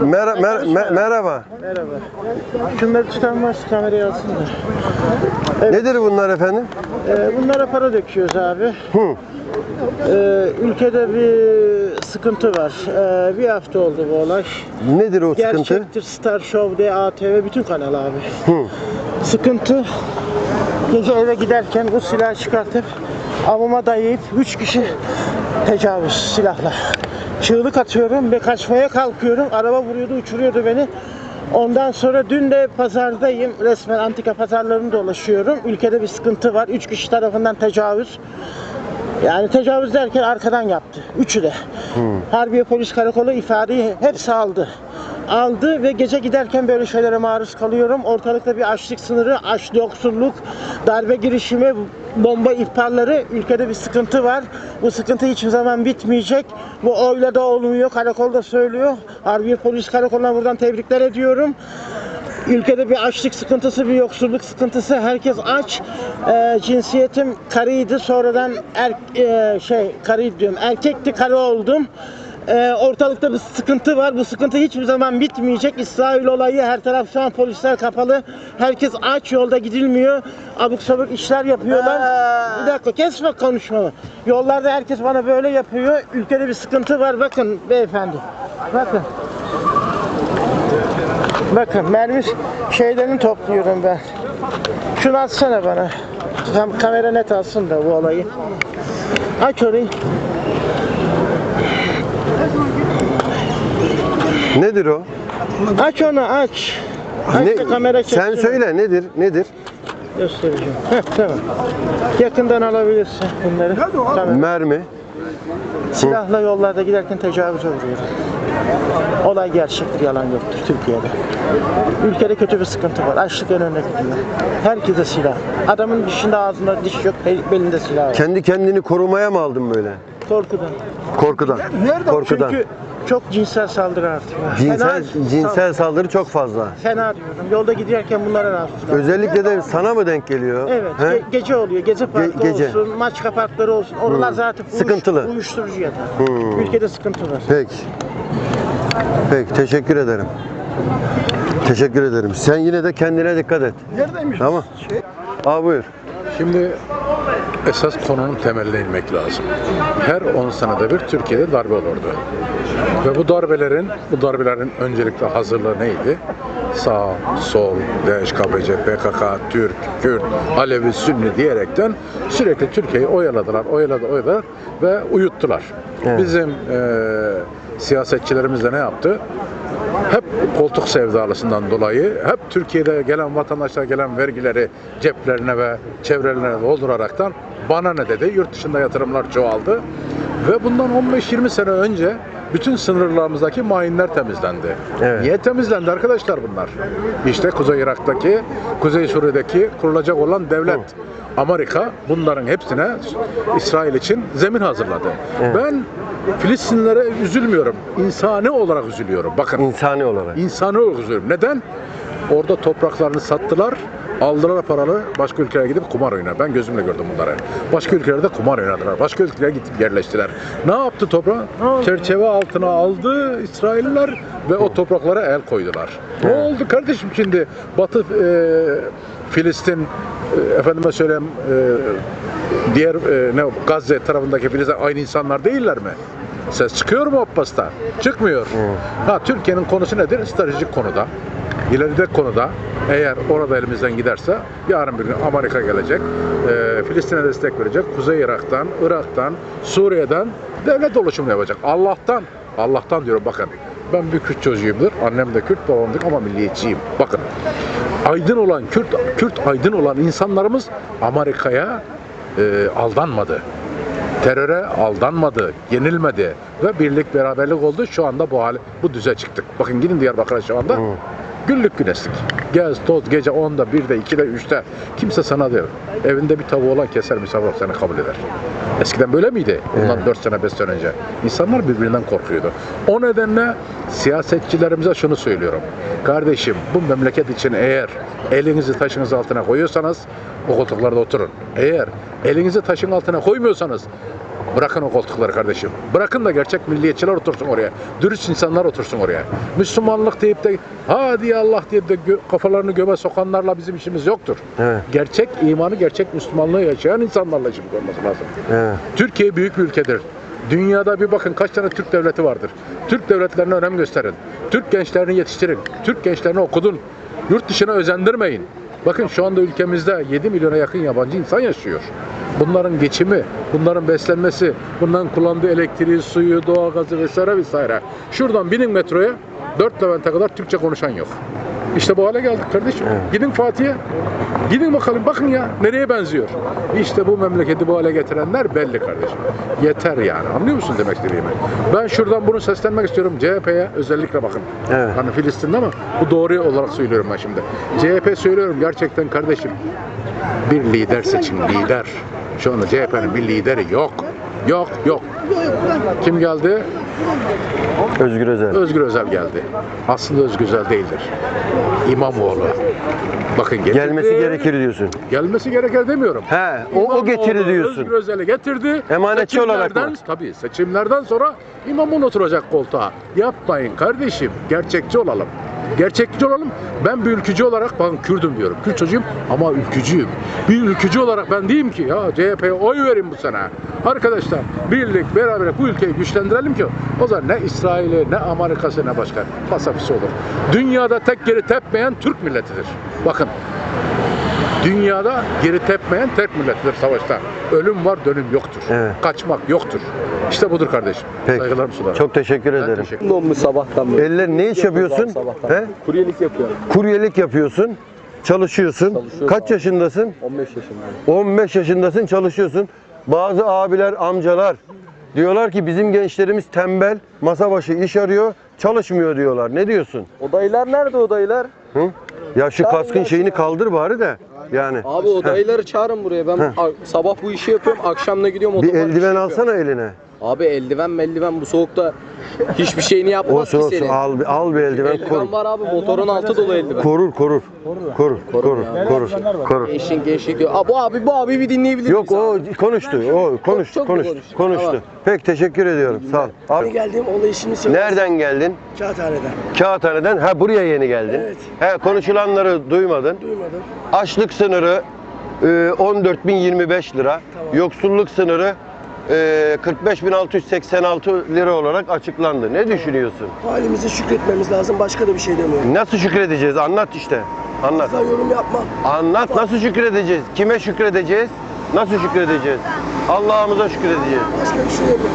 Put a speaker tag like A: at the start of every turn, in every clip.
A: Mer- mer- me- merhaba.
B: Merhaba. Şunları tutanmaz kamerayı alsınlar.
A: Nedir bunlar efendim?
B: Ee, bunlara para döküyoruz abi.
A: Hı.
B: Ee, ülkede bir sıkıntı var. Ee, bir hafta oldu bu olay.
A: Nedir o sıkıntı?
B: Gerçektir Star Show, DATV bütün kanal abi.
A: Hı.
B: Sıkıntı gece eve giderken bu silahı çıkartıp avıma dayayıp 3 kişi tecavüz silahla. Çığlık atıyorum ve kaçmaya kalkıyorum. Araba vuruyordu, uçuruyordu beni. Ondan sonra dün de pazardayım. Resmen antika pazarlarını dolaşıyorum. Ülkede bir sıkıntı var. 3 kişi tarafından tecavüz. Yani tecavüz derken arkadan yaptı. Üçü de. Harbiye Polis Karakolu ifadeyi hepsi aldı. Aldı ve gece giderken böyle şeylere maruz kalıyorum. Ortalıkta bir açlık sınırı, aç yoksulluk, darbe girişimi, bomba ihbarları, ülkede bir sıkıntı var. Bu sıkıntı hiçbir zaman bitmeyecek. Bu oyla da olmuyor. Karakol da söylüyor. Harbiye Polis Karakolu'na buradan tebrikler ediyorum. Ülkede bir açlık sıkıntısı, bir yoksulluk sıkıntısı. Herkes aç. Ee, cinsiyetim karıydı. Sonradan er, e, şey karı diyorum. Erkekti, karı oldum. Ee, ortalıkta bir sıkıntı var. Bu sıkıntı hiçbir zaman bitmeyecek. İsrail olayı her taraf şu an polisler kapalı. Herkes aç yolda gidilmiyor. Abuk sabuk işler yapıyorlar. Bir dakika kesme konuşmamı. Yollarda herkes bana böyle yapıyor. Ülkede bir sıkıntı var. Bakın beyefendi. Bakın. Bakın mermi şeylerini topluyorum ben. Şunu atsana bana. Tam kamera net alsın da bu olayı. Aç orayı.
A: Nedir o?
B: Aç onu aç. Aç
A: Ne-
B: da kamera çeksin.
A: sen söyle nedir? Nedir?
B: Göstereceğim. Heh, tamam. Yakından alabilirsin bunları. Tamam.
A: Mermi.
B: Silahla yollarda giderken tecavüze uğruyor. Olay gerçektir, yalan yoktur Türkiye'de. Ülkede kötü bir sıkıntı var. Açlık en önüne gidiyor. Herkese silah. Adamın dişinde ağzında diş yok, bel- belinde silah var.
A: Kendi kendini korumaya mı aldın böyle?
B: Korkudan.
A: Korkudan. Korkudan.
B: Çünkü çok cinsel saldırı artıyor.
A: Cinsel
B: Fena-
A: cinsel saldırı çok fazla.
B: Fena diyorum. Yolda giderken bunlara rastlıyorum.
A: Özellikle de sana mı denk geliyor?
B: Evet,
A: He?
B: ge- gece oluyor. Gece parkı
A: gece.
B: olsun, maç parkları olsun. Oralar
A: Hmm.
B: zaten uyuş-
A: Sıkıntılı.
B: uyuşturucu yatar.
A: Hmm.
B: Ülkede sıkıntı var.
A: Peki. Peki teşekkür ederim. Teşekkür ederim. Sen yine de kendine dikkat et.
C: Neredeymiş?
A: Tamam. Aa buyur.
C: Şimdi esas konunun temeline inmek lazım. Her 10 senede bir Türkiye'de darbe olurdu. Ve bu darbelerin, bu darbelerin öncelikle hazırlığı neydi? Sağ, sol, DHKPC, PKK, Türk, Kürt, Alevi, Sünni diyerekten sürekli Türkiye'yi oyaladılar, oyaladı, oyaladılar ve uyuttular.
A: Evet.
C: Bizim eee siyasetçilerimiz de ne yaptı? hep koltuk sevdalısından dolayı hep Türkiye'de gelen vatandaşlar gelen vergileri ceplerine ve çevrelerine dolduraraktan bana ne dedi? Yurt dışında yatırımlar çoğaldı. Ve bundan 15-20 sene önce bütün sınırlarımızdaki mayınlar temizlendi.
A: Evet.
C: Niye temizlendi arkadaşlar bunlar? İşte Kuzey Irak'taki, Kuzey Suriye'deki kurulacak olan devlet. Amerika bunların hepsine İsrail için zemin hazırladı.
A: Evet.
C: Ben Filistinlere üzülmüyorum. İnsani olarak üzülüyorum. Bakın
A: İnsani olarak.
C: insani olarak üzülüyorum. Neden? Orada topraklarını sattılar. Aldılar paralı başka ülkelere gidip kumar oynar. Ben gözümle gördüm bunları. Başka ülkelerde kumar oynadılar. Başka ülkelere gidip yerleştiler. Ne yaptı toprağı? Çerçeve altına aldı İsrailler ve o topraklara el koydular. Ne oldu kardeşim şimdi Batı e, Filistin e, efendime söyleyeyim e, diğer e, ne Gazze tarafındaki Filistin aynı insanlar değiller mi? Ses çıkıyor mu Abbas'ta? Çıkmıyor. Ha Türkiye'nin konusu nedir? Stratejik konuda. İleride konuda eğer orada elimizden giderse yarın bir gün Amerika gelecek, e, Filistin'e destek verecek, Kuzey Irak'tan, Irak'tan, Suriye'den devlet oluşumu yapacak. Allah'tan, Allah'tan diyorum bakın. Ben bir Kürt çocuğumdur. Annem de Kürt, babam da ama milliyetçiyim. Bakın. Aydın olan Kürt, Kürt aydın olan insanlarımız Amerika'ya e, aldanmadı teröre aldanmadı, yenilmedi ve birlik beraberlik oldu. Şu anda bu hale, bu düze çıktık. Bakın gidin Diyarbakır'a şu anda. Güllük güneşlik. Gez, toz, gece 10'da, 1'de, 2'de, 3'te. Kimse sana diyor. Evinde bir tavuğu olan keser misafir seni kabul eder. Eskiden böyle miydi? Bundan 4 sene, 5 sene önce. İnsanlar birbirinden korkuyordu. O nedenle siyasetçilerimize şunu söylüyorum. Kardeşim bu memleket için eğer elinizi taşınız altına koyuyorsanız o koltuklarda oturun. Eğer elinizi taşın altına koymuyorsanız Bırakın o koltukları kardeşim. Bırakın da gerçek milliyetçiler otursun oraya. Dürüst insanlar otursun oraya. Müslümanlık deyip de hadi Allah diye de gö- kafalarını göbe sokanlarla bizim işimiz yoktur.
A: Evet.
C: Gerçek imanı, gerçek Müslümanlığı yaşayan insanlarla işimiz olması lazım.
A: Evet.
C: Türkiye büyük bir ülkedir. Dünyada bir bakın kaç tane Türk devleti vardır. Türk devletlerine önem gösterin. Türk gençlerini yetiştirin. Türk gençlerini okudun. Yurt dışına özendirmeyin. Bakın şu anda ülkemizde 7 milyona yakın yabancı insan yaşıyor. Bunların geçimi, bunların beslenmesi, bunların kullandığı elektriği, suyu, doğalgazı vesaire vesaire. Şuradan binin metroya 4 Levent'e kadar Türkçe konuşan yok. İşte bu hale geldik kardeşim. Gidin Fatih'e. Gidin bakalım bakın ya nereye benziyor. İşte bu memleketi bu hale getirenler belli kardeşim. Yeter yani. Anlıyor musun demek istediğimi? Ben şuradan bunu seslenmek istiyorum CHP'ye özellikle bakın.
A: Evet.
C: Hani Filistin'de ama bu doğru olarak söylüyorum ben şimdi. CHP söylüyorum gerçekten kardeşim. Bir lider seçin lider. Şu anda CHP'nin bir lideri yok. Yok yok. Kim geldi?
A: Özgür Özel.
C: Özgür Özel geldi. Aslında Özgür Özel değildir. İmamoğlu. Bakın getirdi.
A: Gelmesi gerekir diyorsun.
C: Gelmesi gerekir demiyorum.
A: He, o, o
C: İmamoğlu
A: getiri diyorsun.
C: Özgür Özel'i getirdi.
A: Emanetçi olarak mı?
C: Tabii seçimlerden sonra İmamoğlu oturacak koltuğa. Yapmayın kardeşim. Gerçekçi olalım. Gerçekçi olalım. Ben bir ülkücü olarak ben Kürdüm diyorum. Kürt çocuğum ama ülkücüyüm. Bir ülkücü olarak ben diyeyim ki ya CHP'ye oy verin bu sene. Arkadaşlar birlik beraber bu ülkeyi güçlendirelim ki o zaman ne İsrail'i ne Amerika'sı ne başka pasapisi olur. Dünyada tek geri tepmeyen Türk milletidir. Bakın Dünyada geri tepmeyen tek millettir savaşta. Ölüm var, dönüm yoktur.
A: Evet.
C: Kaçmak yoktur. İşte budur kardeşim.
A: Peki.
C: Saygılarımı sunarım.
A: Çok teşekkür
C: Ben
A: ederim.
C: teşekkür
D: Donmu sabahtan beri.
A: Eller ne iş yapıyorsun?
D: Sabahtan.
A: He?
D: Kuryelik yapıyorum.
A: Kuryelik yapıyorsun. Çalışıyorsun.
D: Çalışıyorum
A: Kaç
D: abi.
A: yaşındasın?
D: 15 yaşındayım.
A: 15 yaşındasın çalışıyorsun. Bazı abiler, amcalar diyorlar ki bizim gençlerimiz tembel, masa başı iş arıyor, çalışmıyor diyorlar. Ne diyorsun?
D: O dayılar nerede o dayılar?
A: Hı? Ya şu
D: Çağırın
A: kaskın şeyini
D: ya.
A: kaldır bari de. Yani
D: Abi o dayıları çağırın buraya. Ben
A: Heh.
D: sabah bu işi yapıyorum, akşam da gidiyorum
A: bir
D: otopark işi
A: eldiven
D: yapıyorum.
A: alsana eline.
D: Abi eldiven meldiven bu soğukta hiçbir şeyini yapmaz
A: Olsun
D: ki
A: olsun
D: senin.
A: al, bir- al bir eldiven
D: Eldiven
A: korur.
D: var abi motorun altı dolu eldiven.
A: Korur korur. Korur. Korur. Korur. Korur.
D: Gençlik gençlik diyor. Aa, bu abi bu abi bir dinleyebilir
A: Yok
D: miyiz
A: o
D: abi?
A: konuştu. O konuştu.
D: çok mu
A: Konuştu.
D: konuştu?
A: Konuştu.
D: Tamam.
A: Pek teşekkür ediyorum. Sağ ol. Abi,
E: geldiğim olay işini söyle.
A: nereden geldin?
E: Kağıthane'den.
A: Kağıthane'den. Ha buraya yeni geldin.
E: Evet.
A: He konuşulanları duymadın.
E: Duymadım.
A: Açlık sınırı e, 14.025 lira. Yoksulluk sınırı e, 45.686 lira olarak açıklandı. Ne düşünüyorsun?
E: Halimize şükretmemiz lazım. Başka da bir şey demiyorum.
A: Nasıl şükredeceğiz? Anlat işte. Anlat.
E: Fazla yorum yapma.
A: Anlat nasıl şükredeceğiz? Kime şükredeceğiz? Nasıl şükredeceğiz? Allah'ımıza şükredeceğiz.
E: Başka bir şey demiyorum.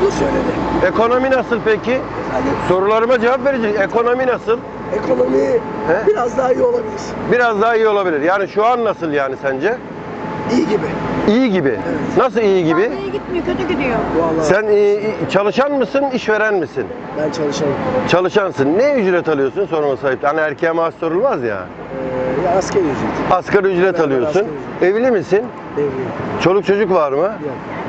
E: Abla söyledi.
A: Ekonomi nasıl peki?
E: Hani
A: Sorularıma cevap vereceğiz. Ekonomi nasıl?
E: ekonomi
A: He?
E: biraz daha iyi olabilir.
A: Biraz daha iyi olabilir. Yani şu an nasıl yani sence?
E: İyi gibi.
A: İyi gibi. Nasıl iyi gibi?
F: İyi gitmiyor, kötü gidiyor.
E: Vallahi
A: Sen e, çalışan mısın, işveren misin?
E: ben çalışanım.
A: Çalışansın. Ne ücret alıyorsun sorma sahip. Hani erkeğe maaş sorulmaz ya.
E: Ee, ya asgari ücret.
A: Asgari ücret
E: Ben
A: alıyorsun.
E: asgari
A: Evli misin?
E: Evliyim.
A: Çoluk çocuk var mı?
E: Yok.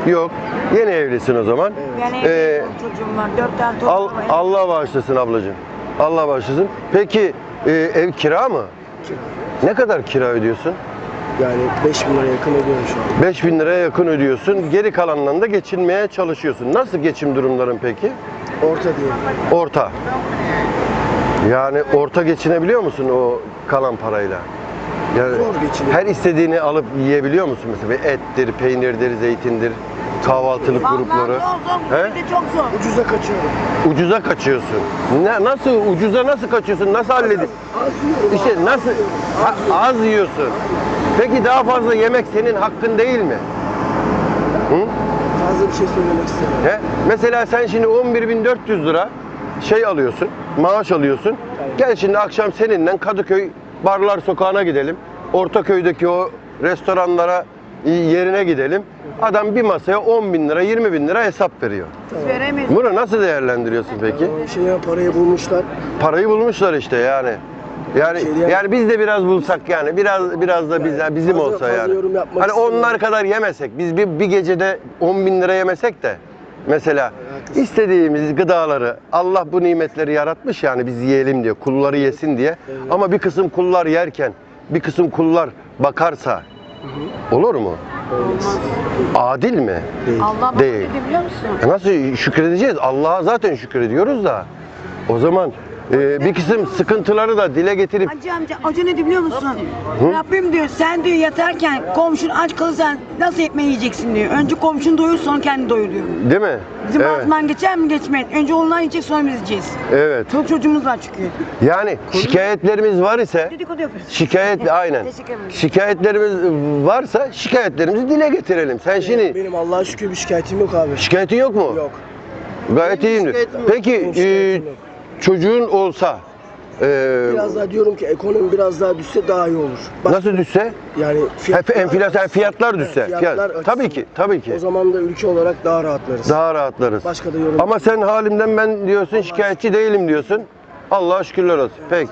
A: Yok. Yeni evlisin o zaman.
F: Yani
A: Ee,
F: çocuğum var, dört tane torunum
A: Al,
F: var.
A: Allah bağışlasın ablacığım. Allah bağışlasın. Peki e, ev kira mı?
E: Kira.
A: Ne kadar kira ödüyorsun?
E: Yani 5 bin liraya yakın ödüyorum şu an.
A: 5000 liraya yakın ödüyorsun. Geri kalanından da geçinmeye çalışıyorsun. Nasıl geçim durumların peki?
E: Orta diyelim.
A: Orta. Yani orta geçinebiliyor musun o kalan parayla? Yani
E: Zor geçiniyorum.
A: her istediğini alıp yiyebiliyor musun mesela? Bir ettir, peynirdir, zeytindir, kahvaltılık
F: Vallahi
A: grupları.
F: zor zor,
A: He?
F: bir de çok zor.
E: Ucuza kaçıyorum.
A: Ucuza kaçıyorsun. Ne, nasıl ucuza nasıl kaçıyorsun? Nasıl hallediyorsun?
E: Az yiyorum.
A: İşte
E: az
A: nasıl
E: yiyorum, az
A: az yiyorsun. Peki daha fazla yemek senin hakkın değil mi? Hı?
E: Fazla bir şey söylemek istemiyorum.
A: He? Mesela sen şimdi 11.400 lira şey alıyorsun, maaş alıyorsun. Gel şimdi akşam seninle Kadıköy Barlar Sokağı'na gidelim. Ortaköy'deki o restoranlara yerine gidelim. Adam bir masaya 10 bin lira, 20 bin lira hesap veriyor.
F: Biz veremeyiz.
A: Bunu nasıl değerlendiriyorsun peki?
E: O şey ya parayı bulmuşlar.
A: Parayı bulmuşlar işte yani. Yani
E: Şey diyemem.
A: yani biz de biraz bulsak yani biraz biraz da biz, bizim
E: fazla-
A: olsa
E: fazla
A: yani.
E: yorum yapmak
A: Hani onlar kadar yemesek biz bir, bir gecede 10 bin lira yemesek de mesela istediğimiz gıdaları Allah bu nimetleri yaratmış yani biz yiyelim diye kulları yesin diye ama bir kısım kullar yerken bir kısım kullar bakarsa olur mu? Adil mi?
F: Allah
A: Değil.
F: dedi biliyor musun?
A: E nasıl şükredeceğiz? Allah'a zaten şükrediyoruz da. O zaman e, bir kısım sıkıntıları da dile getirip
F: Hacı amca, hoca ne diyor biliyor musun? Rabbim diyor sen diyor yatarken komşun aç kalırsan nasıl ekmeği yiyeceksin diyor. Önce komşun doyur sonra kendi doyuruyor.
A: değil mi?
F: Bizim
A: evet.
F: ağzından geçer mi geçmeyin. Önce onlar yiyecek sonra biz yiyeceğiz.
A: Evet.
F: Çoluk çocuğumuz var çünkü.
A: Yani şikayetlerimiz var ise
F: Dedikodu yapıyoruz.
A: şikayet aynen.
F: Teşekkür ederim.
A: Şikayetlerimiz varsa şikayetlerimizi dile getirelim. Sen şimdi
E: Benim Allah'a şükür bir şikayetim yok abi.
A: şikayetin yok mu?
E: Yok.
A: Gayet iyiyim.
E: şikayetim yok.
A: Peki
E: Benim şikayetim
A: e,
E: yok.
A: Çocuğun olsa e,
E: Biraz daha diyorum ki ekonomi biraz daha düşse daha iyi olur. Bak,
A: nasıl düşse?
E: yani
A: Hep enflasyon fiyatlar düşse.
E: Evet,
A: Fiyat-
E: fiyatlar
A: tabii ki, tabii ki.
E: O zaman da ülke olarak daha rahatlarız.
A: Daha rahatlarız.
E: Başka da yorum.
A: Ama sen halimden ben diyorsun şikayetçi değilim diyorsun. Allah'a şükürler olsun. Peki.